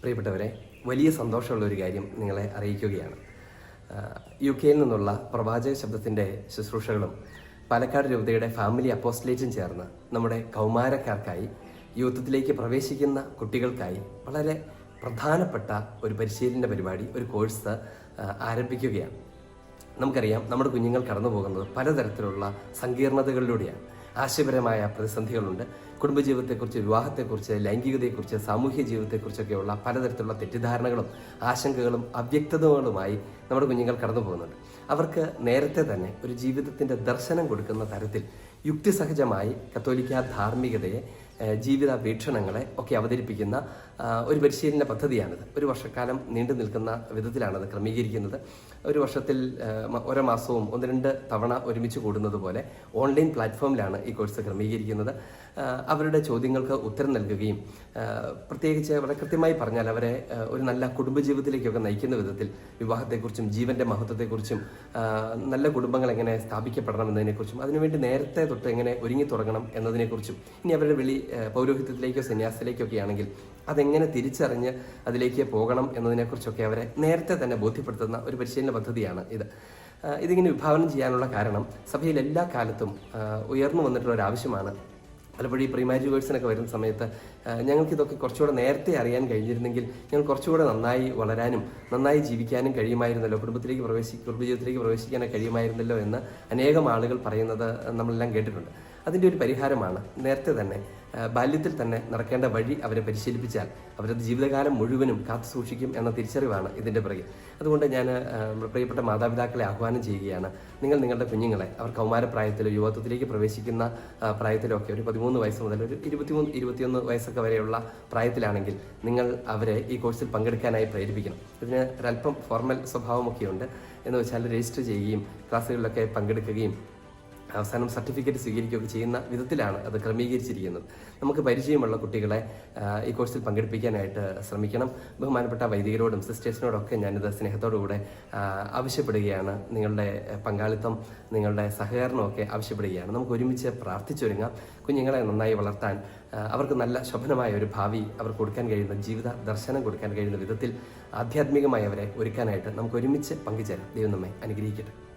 പ്രിയപ്പെട്ടവരെ വലിയ സന്തോഷമുള്ള ഒരു കാര്യം നിങ്ങളെ അറിയിക്കുകയാണ്. യു കെയിൽ നിന്നുള്ള പ്രവാചക ശബ്ദത്തിന്റെ ശുശ്രൂഷകളും പാലക്കാട് രൂപതയുടെ ഫാമിലി അപ്പോസ്റ്റലേറ്റും ചേർന്ന് നമ്മുടെ കൗമാരക്കാർക്കായി യൂത്തത്തിലേക്ക് പ്രവേശിക്കുന്ന കുട്ടികൾക്കായി വളരെ പ്രധാനപ്പെട്ട ഒരു പരിശീലന പരിപാടി ഒരു കോഴ്സ് ആരംഭിക്കുകയാണ്. നമുക്കറിയാം നമ്മുടെ കുഞ്ഞുങ്ങൾ കടന്നു പോകുന്നത് പലതരത്തിലുള്ള സങ്കീർണതകളിലൂടെയാണ്. ആശയപരമായ പ്രതിസന്ധികളുണ്ട്. കുടുംബജീവിതത്തെക്കുറിച്ച് വിവാഹത്തെക്കുറിച്ച് ലൈംഗികതയെക്കുറിച്ച് സാമൂഹ്യ ജീവിതത്തെക്കുറിച്ചൊക്കെയുള്ള പലതരത്തിലുള്ള തെറ്റിദ്ധാരണകളും ആശങ്കകളും അവ്യക്തതകളുമായി നമ്മുടെ കുഞ്ഞുങ്ങൾ കടന്നു പോകുന്നുണ്ട് അവർക്ക് നേരത്തെ തന്നെ ഒരു ജീവിതത്തിന്റെ ദർശനം കൊടുക്കുന്ന തരത്തിൽ യുക്തിസഹജമായി കത്തോലിക്ക ധാർമ്മികതയെ ജീവിത വീക്ഷണങ്ങളെ ഒക്കെ അവതരിപ്പിക്കുന്ന ഒരു പരിശീലന പദ്ധതിയാണിത്. ഒരു വർഷക്കാലം നീണ്ടു നിൽക്കുന്ന വിധത്തിലാണത് ക്രമീകരിക്കുന്നത്. ഒരു വർഷത്തിൽ ഓരോ മാസവും ഒന്ന് രണ്ട് തവണ ഒരുമിച്ച് കൂടുന്നത് പോലെ ഓൺലൈൻ പ്ലാറ്റ്ഫോമിലാണ് ഈ കോഴ്സ് ക്രമീകരിക്കുന്നത്. അവരുടെ ചോദ്യങ്ങൾക്ക് ഉത്തരം നൽകുകയും പ്രത്യേകിച്ച് വളരെ കൃത്യമായി പറഞ്ഞാൽ അവരെ ഒരു നല്ല കുടുംബജീവിതത്തിലേക്കൊക്കെ നയിക്കുന്ന വിധത്തിൽ വിവാഹത്തെക്കുറിച്ചും ജീവന്റെ മഹത്വത്തെക്കുറിച്ചും നല്ല കുടുംബങ്ങൾ എങ്ങനെ സ്ഥാപിക്കപ്പെടണം എന്നതിനെക്കുറിച്ചും അതിനുവേണ്ടി നേരത്തെ തൊട്ട് എങ്ങനെ ഒരുങ്ങി തുടങ്ങണം എന്നതിനെക്കുറിച്ചും ഇനി അവരുടെ വിളി പൗരോഹിത്യത്തിലേക്കോ സന്യാസത്തിലേക്കോ ഒക്കെ ആണെങ്കിൽ അതെങ്ങനെ തിരിച്ചറിഞ്ഞ് അതിലേക്ക് പോകണം എന്നതിനെക്കുറിച്ചൊക്കെ അവരെ നേരത്തെ തന്നെ ബോധ്യപ്പെടുത്തുന്ന ഒരു പരിശീലന പദ്ധതിയാണ് ഇത്. ഇതിങ്ങനെ വിഭാവനം ചെയ്യാനുള്ള കാരണം സഭയിൽ എല്ലാ കാലത്തും ഉയർന്നു വന്നിട്ടുള്ള ഒരു ആവശ്യമാണ്. പലപ്പോഴും ഈ പ്രീമാരി വേഴ്സിനൊക്കെ വരുന്ന സമയത്ത് ഞങ്ങൾക്കിതൊക്കെ കുറച്ചുകൂടെ നേരത്തെ അറിയാൻ കഴിഞ്ഞിരുന്നെങ്കിൽ ഞങ്ങൾ കുറച്ചുകൂടെ നന്നായി വളരാനും നന്നായി ജീവിക്കാനും കഴിയുമായിരുന്നല്ലോ കുടുംബത്തിലേക്ക് പ്രവേശി കുടുംബജീവിതത്തിലേക്ക് പ്രവേശിക്കാനൊക്കെ കഴിയുമായിരുന്നല്ലോ എന്ന് അനേകം ആളുകൾ പറയുന്നത് നമ്മളെല്ലാം കേട്ടിട്ടുണ്ട്. അതിന്റെ ഒരു പരിഹാരമാണ് നേരത്തെ തന്നെ ബാല്യത്തിൽ തന്നെ നടക്കേണ്ട വഴി അവരെ പരിശീലിപ്പിച്ചാൽ അവരത് ജീവിതകാലം മുഴുവനും കാത്തു സൂക്ഷിക്കും എന്ന തിരിച്ചറിവാണ് ഇതിന്റെ പിറകെ അതുകൊണ്ട് ഞാൻ പ്രിയപ്പെട്ട മാതാപിതാക്കളെ ആഹ്വാനം ചെയ്യുകയാണ്. നിങ്ങൾ നിങ്ങളുടെ കുഞ്ഞുങ്ങളെ അവർ കൗമാരപ്രായത്തിലോ യുവത്വത്തിലേക്ക് പ്രവേശിക്കുന്ന പ്രായത്തിലോ ഒക്കെ ഒരു പതിമൂന്ന് വയസ്സ് മുതൽ ഒരു ഇരുപത്തിമൂന്ന് ഇരുപത്തിയൊന്ന് വയസ്സൊക്കെ വരെയുള്ള പ്രായത്തിലാണെങ്കിൽ നിങ്ങൾ അവരെ ഈ കോഴ്സിൽ പങ്കെടുക്കാനായി പ്രേരിപ്പിക്കണം. ഇതിന് ഒരല്പം ഫോർമൽ സ്വഭാവമൊക്കെയുണ്ട്. എന്ന് വെച്ചാൽ രജിസ്റ്റർ ചെയ്യുകയും ക്ലാസ്സുകളിലൊക്കെ പങ്കെടുക്കുകയും അവസാനം സർട്ടിഫിക്കറ്റ് സ്വീകരിക്കുകയൊക്കെ ചെയ്യുന്ന വിധത്തിലാണ് അത് ക്രമീകരിച്ചിരിക്കുന്നത്. നമുക്ക് പരിചയമുള്ള കുട്ടികളെ ഈ കോഴ്സിൽ പങ്കെടുപ്പിക്കാനായിട്ട് ശ്രമിക്കണം. ബഹുമാനപ്പെട്ട വൈദികരോടും സിസ്റ്റേഴ്സിനോടൊക്കെ ഞാനിത് സ്നേഹത്തോടുകൂടെ ആവശ്യപ്പെടുകയാണ്. നിങ്ങളുടെ പങ്കാളിത്തം നിങ്ങളുടെ സഹകരണമൊക്കെ ആവശ്യപ്പെടുകയാണ്. നമുക്ക് ഒരുമിച്ച് പ്രാർത്ഥിച്ചൊരുങ്ങാം. കുഞ്ഞുങ്ങളെ നന്നായി വളർത്താൻ അവർക്ക് നല്ല ശോഭനമായ ഒരു ഭാവി അവർക്ക് കൊടുക്കാൻ കഴിയുന്ന ജീവിത ദർശനം കൊടുക്കാൻ കഴിയുന്ന വിധത്തിൽ ആധ്യാത്മികമായി അവരെ ഒരുക്കാനായിട്ട് നമുക്ക് ഒരുമിച്ച് പങ്കുചേരാം. ദൈവം നമ്മെ അനുഗ്രഹിക്കട്ടെ.